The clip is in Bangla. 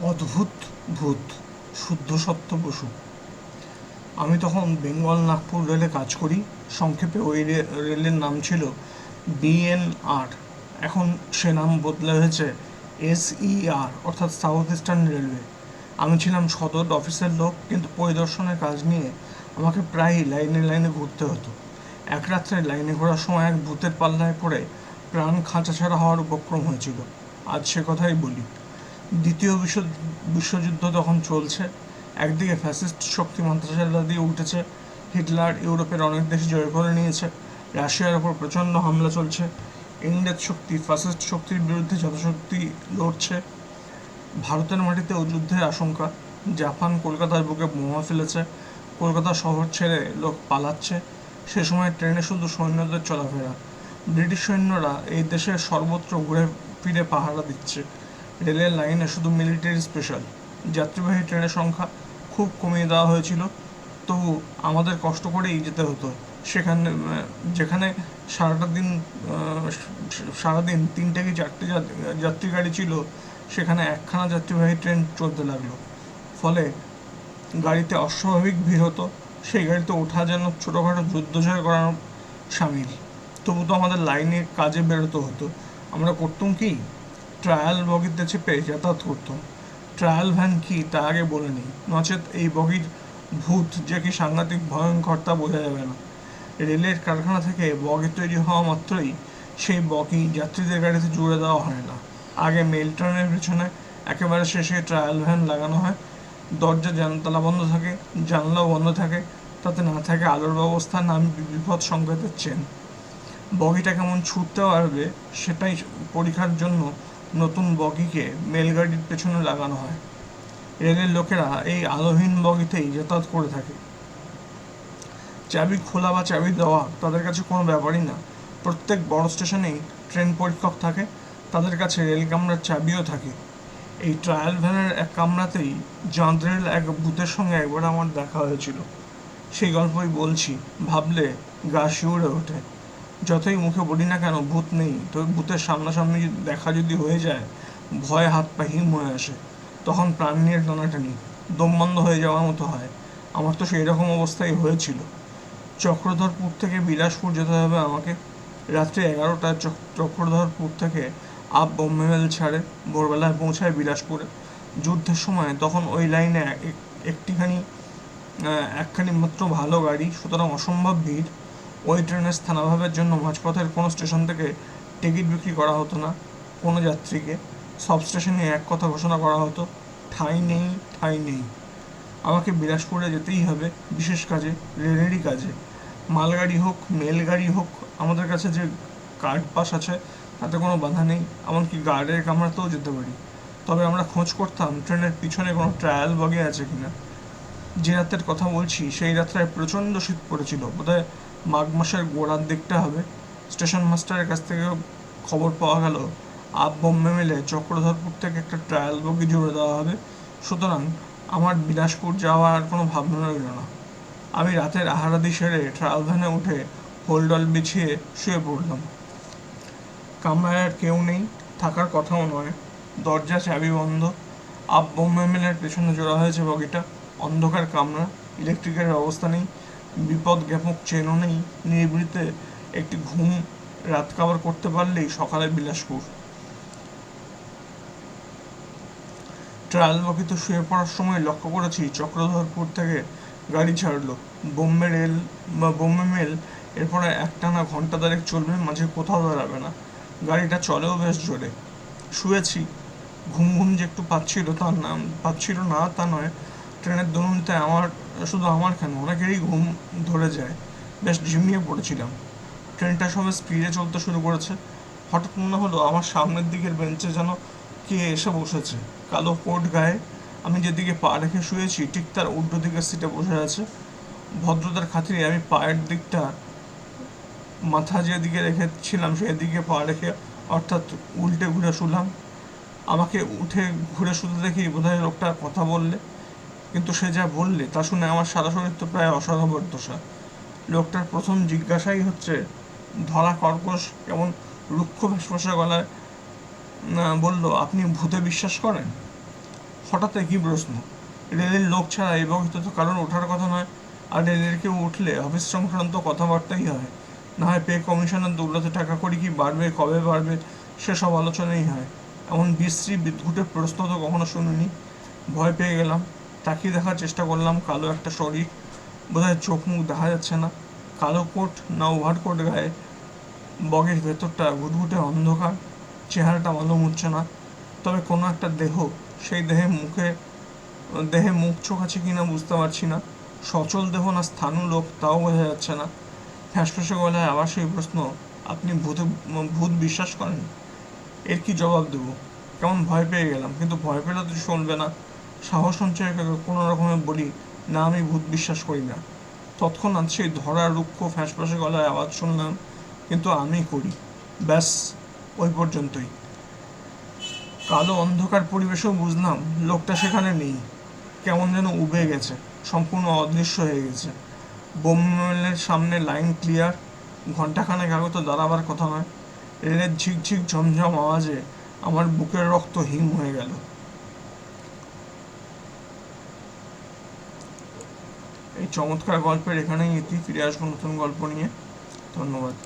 অদ্ভুত ভূত, শুদ্ধ সত্য বসু আমি তখন বেঙ্গল নাগপুর রেলে কাজ করি। সংক্ষেপে ওই রেলের নাম ছিল বিএনআর এখন সে নাম বদলে হয়েছে এসইআর অর্থাৎ সাউথ ইস্টার্ন রেলওয়ে আমি ছিলাম সদর অফিসের লোক, কিন্তু পরিদর্শনের কাজ নিয়ে আমাকে প্রায়ই লাইনে লাইনে ঘুরতে হতো। এক রাত্রে লাইনে ঘোরার সময় এক ভূতের পাল্লায় পড়ে প্রাণ খাঁচা ছাড়া হওয়ার উপক্রম হয়েছিল। আজ সে কথাই বলি। দ্বিতীয় বিশ্ব বিশ্বযুদ্ধ তখন চলছে। একদিকে ফ্যাসিস্ট শক্তি মাত্রাচাড়া দিয়ে উঠেছে, হিটলার ইউরোপের অনেক দেশ জয় করে নিয়েছে, রাশিয়ার ওপর প্রচণ্ড হামলা চলছে, ইংরেজ শক্তি ফ্যাসিস্ট শক্তির বিরুদ্ধে যথাশক্তি লড়ছে, ভারতের মাটিতেও যুদ্ধের আশঙ্কা, জাপান কলকাতার বুকে বোমা ফেলেছে, কলকাতা শহর ছেড়ে লোক পালাচ্ছে, সে সময় ট্রেনে শুধু সৈন্যদের চলাফেরা, ব্রিটিশ সৈন্যরা এই দেশের সর্বত্র ঘুরে ফিরে পাহারা দিচ্ছে। রেলের লাইনে শুধু মিলিটারি স্পেশাল। যাত্রীবাহী ট্রেনের সংখ্যা খুব কমিয়ে দেওয়া হয়েছিল। তবু আমাদের কষ্ট করেই যেতে হতো। সেখানে, যেখানে সারাটা দিন সারাদিন তিনটে কি চারটে যাত্রী গাড়ি ছিল, সেখানে একখানা যাত্রীবাহী ট্রেন চলতে লাগল। ফলে গাড়িতে অস্বাভাবিক ভিড় হতো। সেই গাড়িতে ওঠা যেন ছোটোখাটো যুদ্ধ জয় করার সামিল। তবু তো আমাদের লাইনে কাজে বেরোতে হতো। আমরা করতাম কি? ট্রায়াল বগিতে চেপে যাতায়াত করতাম ট্রায়াল ভ্যান কি তা আগে বলে নিই। নচেত এই বগির ভূত যে কি সাংঘাতিক ভয়ঙ্কর তা বোঝা যাবে না। রেলের কারখানা থেকে বগি তৈরি হওয়া মাত্রই সেই বগি যাত্রীদের গাড়িতে জুড়ে দেওয়া হয় না। আগে মেল ট্রেনের পেছনে একেবারে শেষে ট্রায়াল ভ্যান লাগানো হয়। দরজা জানতলা বন্ধ থাকে, জানলাও বন্ধ থাকে, তাতে না থাকে আলোর ব্যবস্থা, না বিপদ সংকেতের চেন। বগিটা কেমন ছুটতে পারবে, সেটাই পরীক্ষার জন্য নতুন বগিকে মেলগাড়ির পেছনে লাগানো হয়। রেলের লোকেরা এই আলোহীন বগিতেই যাতায়াত করে থাকে। চাবি খোলা বা চাবি দেওয়া তাদের কাছে কোনো ব্যাপারই না। প্রত্যেক বড় স্টেশনেই ট্রেন পরীক্ষক থাকে, তাদের কাছে রেল কামরার চাবিও থাকে। এই ট্রায়াল ভ্যানের এক কামরাতেই জাঁদরেল এক ভূতের সঙ্গে একবার আমার দেখা হয়েছিল। সেই গল্পই বলছি, ভাবলে গা শিউরে ওঠে। যতই মুখে বলি না কেন, ভূত নেই। তবে ভূতের সামনাসামনি দেখা যদি হয়ে যায়, ভয়ে হাত পা হিম হয়ে আসে। তখন প্রাণ নিয়ে টানাটানি দম বন্ধ হয়ে যাওয়ার মতো হয়। আমার তো সেই রকম অবস্থাই হয়েছিল। চক্রধরপুর থেকে বিলাসপুর যেতে হবে আমাকে। রাত্রি এগারোটায় চক- চক্রধরপুর থেকে আপ বোম্বে মেল ছাড়ে, ভোরবেলায় পৌঁছায় বিলাসপুরে। যুদ্ধের সময় তখন ওই লাইনে এক- একটিখানি একখানি মাত্র ভালো গাড়ি, সুতরাং অসম্ভব ভিড়। ওই ট্রেনের স্থানাভাবের জন্য মাঝপথের কোনো স্টেশন থেকে টিকিট বিক্রি করা হতো না, কোনো যাত্রীকে। সব স্টেশনে এক কথা ঘোষণা করা হতো, ঠাঁই নেই ঠাঁই নেই। আমাকে বিলাসপুরে যেতেই হবে, বিশেষ কাজে, রেলেরই কাজে। মালগাড়ি হোক মেলগাড়ি হোক, আমাদের কাছে যে কার্ড পাস আছে, তাতে কোনো বাধা নেই, এমনকি গার্ডের কামরাতেও যেতে পারি। তবে আমরা খোঁজ করতাম, ট্রেনের পিছনে কোনো ট্রায়াল বগে আছে কিনা। যে রাতের কথা বলছি, সেই রাত্রে প্রচণ্ড শীত পড়েছিল, বোধহয় মাঘ মাসের গোড়ার দিকটা হবে। স্টেশন মাস্টারের কাছ থেকে খবর পাওয়া গেল, আপ বোম্বে মেলে চক্রধরপুর থেকে একটা ট্রায়াল বগি জুড়ে দেওয়া হবে। সুতরাং আমার বিলাসপুর যাওয়ার কোনো ভাবনা রইল না। আমি রাতের আহারাদি সেরে ট্রায়াল ভ্যানে উঠে হোলডল বিছিয়ে শুয়ে পড়লাম। কামরায় আর কেউ নেই, থাকার কথাও নয়। দরজা চাবি বন্ধ। আপ বোম্বে মেলের পেছনে জোড়া হয়েছে বগিটা। অন্ধকার কামরা ইলেকট্রিকের ব্যবস্থা নেই। বিপদ জ্ঞাপক চেনও নেই। নিভৃতে একটি ঘুম রাত কাবার করতে পারলেই সকালে বিলাসপুর। ট্রায়াল বগিতে শুয়ে পড়ার সময় লক্ষ্য করেছি চক্রধরপুর থেকে গাড়ি ছাড়লো। বোম্বে রেল বা বোম্বে মেল, এরপরে একটানা ঘণ্টা দেড়েক চলবে, মাঝে কোথাও দাঁড়াবে না। গাড়িটা চলেও বেশ জোরে। শুয়েছি। ঘুম ঘুম যে একটু পাচ্ছিল তার নাম, পাচ্ছিল না তা নয়। ট্রেনের দরুনতে আমার শুধু আমার কেন অনেকেরই ঘুম ধরে যায়। বেশ ঝিমিয়ে পড়েছিলাম। ট্রেনটা সবে স্পিডে চলতে শুরু করেছে। হঠাৎ মনে হলো আমার সামনের দিকের বেঞ্চে যেন কে এসে বসেছে। কালো কোট গায়ে আমি যেদিকে পা রেখে শুয়েছি, ঠিক তার উল্টো দিকের সিটে বসে আছে। ভদ্রতার খাতিরে আমি পায়ের দিকটা মাথা যেদিকে রেখেছিলাম, সেদিকে পা রেখে অর্থাৎ উল্টে ঘুরে শুলাম। আমাকে উঠে ঘুরে শুতে দেখি বোধহয় লোকটা কথা বললে। কিন্তু সে যা বললে তা শুনে আমার সারা শরীর তো প্রায় অসহবর দশা লোকটার প্রথম জিজ্ঞাসাই হচ্ছে ধরা কর্কশ কেমন রুক্ষ ভাসভাসা গলায় বলল, আপনি ভূতে বিশ্বাস করেন? হঠাৎ একই প্রশ্ন, রেলের লোক ছাড়া বগিতে তো কারণ ওঠার কথা নয়। আর রেলের কেউ উঠলে অফিস সংক্রান্ত কথাবার্তাই হয়। না হয় পে কমিশনের দৌলতে টাকা করি কি বাড়বে, কবে বাড়বে, সেসব আলোচনাই হয়। এমন বিশ্রী বিদ্ঘুটের প্রশ্ন তো কখনো শুনিনি। ভয় পেয়ে গেলাম। তাকিয়ে দেখার চেষ্টা করলাম, কালো একটা শরীর বোধহয় চোখ মুখ দেখা যাচ্ছে না। কালো কোট না ওভারকোট গায়ে। বগের ভেতরটা ঘুটঘুটে অন্ধকার। চেহারাটা মালুম হচ্ছে না। তবে কোনো একটা দেহ, সেই দেহে মুখে, দেহে মুখ চোখ আছে কি না বুঝতে পারছি না। সচল দেহ না স্থানু লোক, তাও বোঝা যাচ্ছে না। ফ্যাঁসফ্যাঁসে গলায় আবার সেই প্রশ্ন, আপনি ভূত ভূত বিশ্বাস করেন? এর কি জবাব দেবো? কেমন ভয় পেয়ে গেলাম, কিন্তু ভয় পেলে তো শুনবে না। সাহস সঞ্চয় করে কোনো রকমে বলি, না আমি ভূত বিশ্বাস করি না। তৎক্ষণাৎ সেই ধরা, রুক্ষ ফ্যাঁসফ্যাঁসে গলায় আওয়াজ শুনলাম, কিন্তু আমি করি। ব্যাস, ওই পর্যন্তই। কালো অন্ধকার পরিবেশেও বুঝলাম, লোকটা সেখানে নেই। কেমন যেন উবে গেছে, সম্পূর্ণ অদৃশ্য হয়ে গেছে। বোমের সামনে লাইন ক্লিয়ার ঘন্টাখানেক আগে তো দাঁড়াবার কথা নয়। রেলের ঝিকঝিক ঝমঝম আওয়াজে আমার বুকের রক্ত হিম হয়ে গেল। এই চমৎকার গল্পের এখানেই ইতি ফিরে আসব নতুন গল্প নিয়ে। ধন্যবাদ।